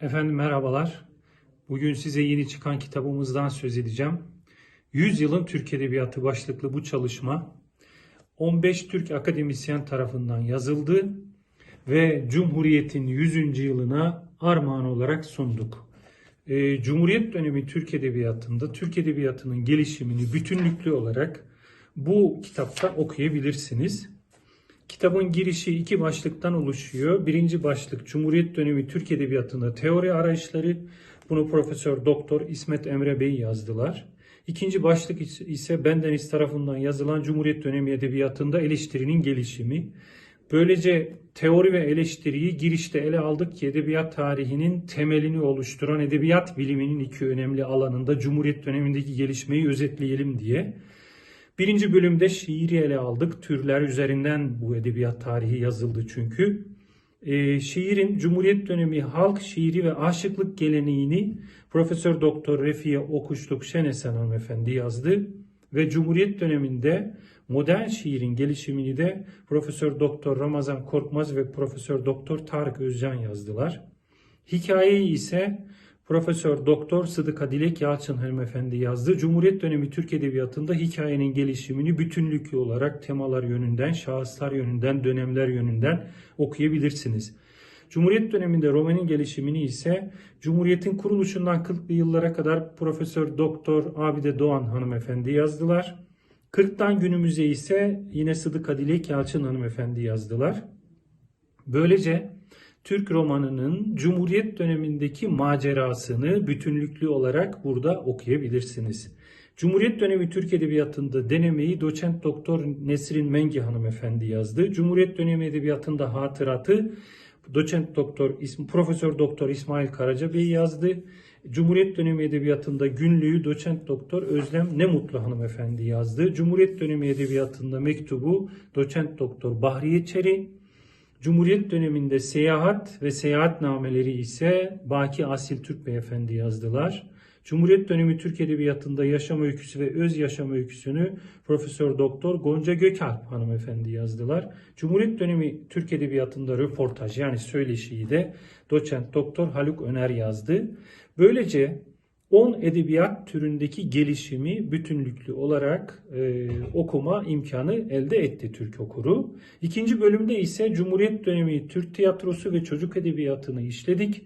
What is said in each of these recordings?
Efendim merhabalar. Bugün size yeni çıkan kitabımızdan söz edeceğim. 100 yılın Türk Edebiyatı başlıklı bu çalışma 15 Türk akademisyen tarafından yazıldı ve Cumhuriyet'in 100. yılına armağan olarak sunduk. Ee, Cumhuriyet dönemi Türk Edebiyatı'nda Türk Edebiyatı'nın gelişimini bütünlüklü olarak bu kitapta okuyabilirsiniz. Kitabın girişi iki başlıktan oluşuyor. Birinci başlık Cumhuriyet dönemi Türk Edebiyatı'nda teori arayışları. Bunu Profesör Doktor İsmet Emre Bey yazdılar. İkinci başlık ise bendeniz tarafından yazılan Cumhuriyet dönemi edebiyatında eleştirinin gelişimi. Böylece teori ve eleştiriyi girişte ele aldık ki edebiyat tarihinin temelini oluşturan edebiyat biliminin iki önemli alanında Cumhuriyet dönemindeki gelişmeyi özetleyelim diye. Birinci bölümde şiiri ele aldık. Türler üzerinden bu edebiyat tarihi yazıldı çünkü. Ee, şiirin Cumhuriyet dönemi halk şiiri ve aşıklık geleneğini Profesör Doktor Refiye Okuşluk Şenesen hanımefendi yazdı ve Cumhuriyet döneminde modern şiirin gelişimini de Profesör Doktor Ramazan Korkmaz ve Profesör Doktor Tarık Özcan yazdılar. Hikayeyi ise Profesör Doktor Sıdıka Dilek Yalçın hanımefendi yazdı. Cumhuriyet dönemi Türk Edebiyatı'nda hikayenin gelişimini bütünlüklü olarak temalar yönünden, şahıslar yönünden, dönemler yönünden okuyabilirsiniz. Cumhuriyet döneminde romanın gelişimini ise Cumhuriyet'in kuruluşundan 40'lı yıllara kadar Profesör Doktor Abide Doğan hanımefendi yazdılar. 40'tan günümüze ise yine Sıdıka Dilek Yalçın hanımefendi yazdılar. Böylece Türk romanının Cumhuriyet dönemindeki macerasını bütünlüklü olarak burada okuyabilirsiniz. Cumhuriyet dönemi Türk Edebiyatı'nda denemeyi doçent doktor Nesrin Mengi hanımefendi yazdı. Cumhuriyet dönemi edebiyatında hatıratı doçent doktor Profesör Doktor İsmail Karaca Bey yazdı. Cumhuriyet dönemi edebiyatında günlüğü doçent doktor Özlem Nemutlu hanımefendi yazdı. Cumhuriyet dönemi edebiyatında mektubu doçent doktor Bahriye Çeri. Cumhuriyet döneminde seyahat ve seyahatnameleri ise Baki Asil Türk Beyefendi yazdılar. Cumhuriyet dönemi Türk Edebiyatı'nda yaşam öyküsü ve öz yaşam öyküsünü Profesör Doktor Gonca Gökalp hanımefendi yazdılar. Cumhuriyet dönemi Türk Edebiyatı'nda röportaj yani söyleşiyi de doçent Doktor Haluk Öner yazdı. Böylece 10 edebiyat türündeki gelişimi bütünlüklü olarak e, okuma imkanı elde etti Türk okuru. İkinci bölümde ise Cumhuriyet dönemi Türk tiyatrosu ve çocuk edebiyatını işledik.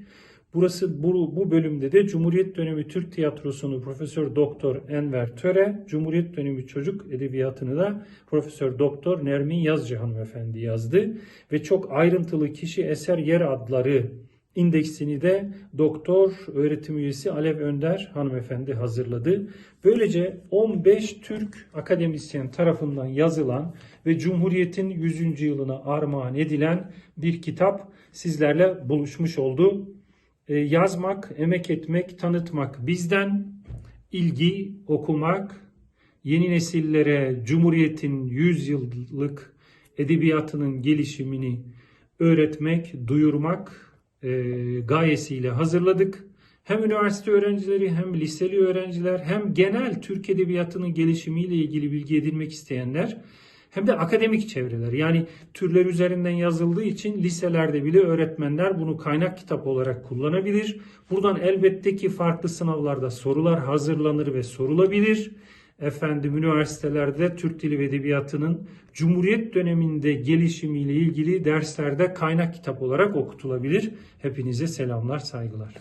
Burası bu, bu bölümde de Cumhuriyet dönemi Türk tiyatrosunu Profesör Doktor Enver Töre, Cumhuriyet dönemi çocuk edebiyatını da Profesör Doktor Nermin Yazıcı hanımefendi yazdı ve çok ayrıntılı kişi eser yer adları indeksini de doktor öğretim üyesi Alev Önder hanımefendi hazırladı. Böylece 15 Türk akademisyen tarafından yazılan ve Cumhuriyet'in 100. yılına armağan edilen bir kitap sizlerle buluşmuş oldu. Ee, yazmak, emek etmek, tanıtmak bizden, ilgi, okumak, yeni nesillere Cumhuriyet'in 100 yıllık edebiyatının gelişimini öğretmek, duyurmak, gayesiyle hazırladık. Hem üniversite öğrencileri hem liseli öğrenciler hem genel Türk Edebiyatı'nın gelişimiyle ilgili bilgi edinmek isteyenler hem de akademik çevreler yani türler üzerinden yazıldığı için liselerde bile öğretmenler bunu kaynak kitap olarak kullanabilir. Buradan elbette ki farklı sınavlarda sorular hazırlanır ve sorulabilir efendim üniversitelerde Türk Dili ve Edebiyatı'nın Cumhuriyet döneminde gelişimiyle ilgili derslerde kaynak kitap olarak okutulabilir. Hepinize selamlar, saygılar.